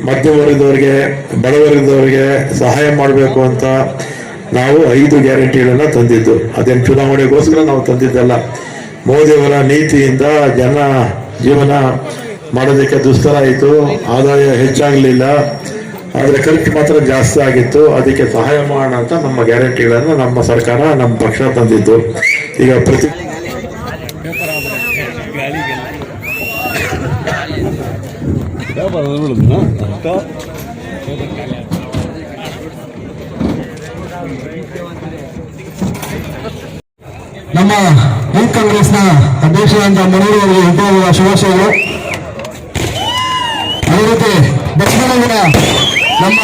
ಮಧ್ಯವರ್ಗದವರಿಗೆ, ಬಡವರ್ಗದವರಿಗೆ ಸಹಾಯ ಮಾಡಬೇಕು ಅಂತ ನಾವು ಐದು ಗ್ಯಾರಂಟಿಗಳನ್ನ ತಂದಿದ್ದು. ಅದೇನು ಚುನಾವಣೆಗೋಸ್ಕರ ನಾವು ತಂದಿದ್ದಲ್ಲ. ಮೋದಿಯವರ ನೀತಿಯಿಂದ ಜನ ಜೀವನ ಮಾಡೋದಕ್ಕೆ ದುಸ್ತರ ಆಯಿತು, ಆದಾಯ ಹೆಚ್ಚಾಗಲಿಲ್ಲ. ಆದರೆ ಖರ್ಚು ಮಾತ್ರ ಜಾಸ್ತಿ ಆಗಿತ್ತು. ಅದಕ್ಕೆ ಸಹಾಯ ಮಾಡೋಣ ಅಂತ ನಮ್ಮ ಗ್ಯಾರಂಟಿಗಳನ್ನು ನಮ್ಮ ಸರ್ಕಾರ ನಮ್ಮ ಪಕ್ಷ ತಂದಿದ್ದು. ಈಗ ಪ್ರತಿ ನಮ್ಮ ಯೂತ್ ಕಾಂಗ್ರೆಸ್ನ ಅಧ್ಯಕ್ಷರಾದಂಥ ಮನೋಹರ್ ಅವರಿಗೆ ಹುಟ್ಟುಹಬ್ಬದ ಶುಭಾಶಯಗಳು. ಅದೇ ರೀತಿ ದಕ್ಷಿಣದ ನಮ್ಮ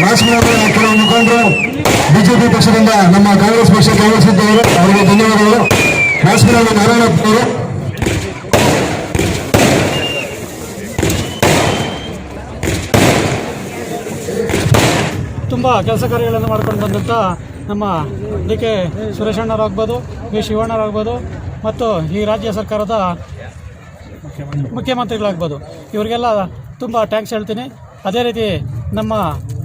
ರಾಜಕೀಯ ಕೆಲವು ಮುಖಂಡರು, ಬಿಜೆಪಿ ಪಕ್ಷದಿಂದ ನಮ್ಮ ಕಾಂಗ್ರೆಸ್ ಪಕ್ಷ ಆಗಮಿಸಿದ್ದವರು, ಅವರಿಗೆ ಧನ್ಯವಾದಗಳು. ರಾಜಕೀಯ ನಾರಾಯಣ ಅವರು ತುಂಬ ಕೆಲಸ ಕಾರ್ಯಗಳನ್ನು ಮಾಡ್ಕೊಂಡು ಬಂದಂಥ ನಮ್ಮ ಡಿ ಕೆ ಸುರೇಶಣ್ಣರಾಗ್ಬೋದು ವಿ. ಶಿವಣ್ಣರಾಗ್ಬೋದು ಮತ್ತು ಈ ರಾಜ್ಯ ಸರ್ಕಾರದ ಮುಖ್ಯಮಂತ್ರಿಗಳಾಗ್ಬೋದು. ಇವರಿಗೆಲ್ಲ ತುಂಬ ಟ್ಯಾಂಕ್ಸ್ ಹೇಳ್ತೀನಿ. ಅದೇ ರೀತಿ ನಮ್ಮ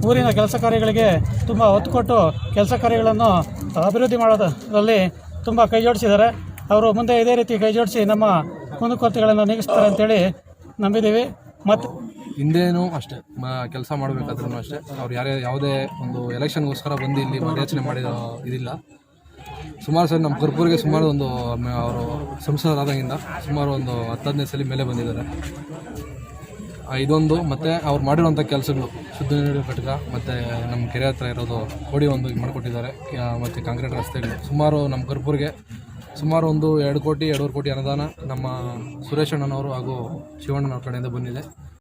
ಊರಿನ ಕೆಲಸ ಕಾರ್ಯಗಳಿಗೆ ತುಂಬ ಒತ್ತು ಕೊಟ್ಟು ಕೆಲಸ ಕಾರ್ಯಗಳನ್ನು ಅಭಿವೃದ್ಧಿ ಮಾಡೋದರಲ್ಲಿ ತುಂಬ ಕೈ ಜೋಡಿಸಿದ್ದಾರೆ. ಅವರು ಮುಂದೆ ಇದೇ ರೀತಿ ಕೈ ಜೋಡಿಸಿ ನಮ್ಮ ಕುಂದುಕೊರತೆಗಳನ್ನು ನೀಗಿಸ್ತಾರೆ ಅಂತೇಳಿ ನಂಬಿದ್ದೀವಿ. ಮತ್ತು ಹಿಂದೇನು ಅಷ್ಟೇ ಕೆಲಸ ಮಾಡಬೇಕಾದ್ರೂ ಅಷ್ಟೇ. ಅವ್ರು ಯಾರೇ ಯಾವುದೇ ಒಂದು ಎಲೆಕ್ಷನ್ಗೋಸ್ಕರ ಬಂದು ಇಲ್ಲಿ ಮತಯಾಚನೆ ಮಾಡಿದ ಇದಿಲ್ಲ. ಸುಮಾರು ಸರಿ ನಮ್ಮ ಕರ್ಪೂರಿಗೆ ಸುಮಾರು ಒಂದು ಅವರು ಸಂಸದರಾದಾಗಿಂದ ಸುಮಾರು ಒಂದು ಹತ್ತು ಹದಿನೈದು ಸಲ ಮೇಲೆ ಬಂದಿದ್ದಾರೆ. ಇದೊಂದು, ಮತ್ತು ಅವ್ರು ಮಾಡಿರೋಂಥ ಕೆಲಸಗಳು. ಶುದ್ಧ ನೀರು ಘಟಕ, ಮತ್ತು ನಮ್ಮ ಕೆರೆ ಹತ್ರ ಇರೋದು ಕೋಡಿ ಒಂದು ಮಾಡಿಕೊಟ್ಟಿದ್ದಾರೆ. ಮತ್ತು ಕಾಂಕ್ರೀಟ್ ರಸ್ತೆಗಳು. ಸುಮಾರು ನಮ್ಮ ಕರ್ಪೂರಿಗೆ ಸುಮಾರು ಒಂದು ಎರಡು ಕೋಟಿ, ಎರಡೂವರೆ ಕೋಟಿ ಅನುದಾನ ನಮ್ಮ ಸುರೇಶ್ ಅಣ್ಣನವರು ಹಾಗೂ ಶಿವಣ್ಣನವ್ರ ಕಡೆಯಿಂದ ಬಂದಿದೆ.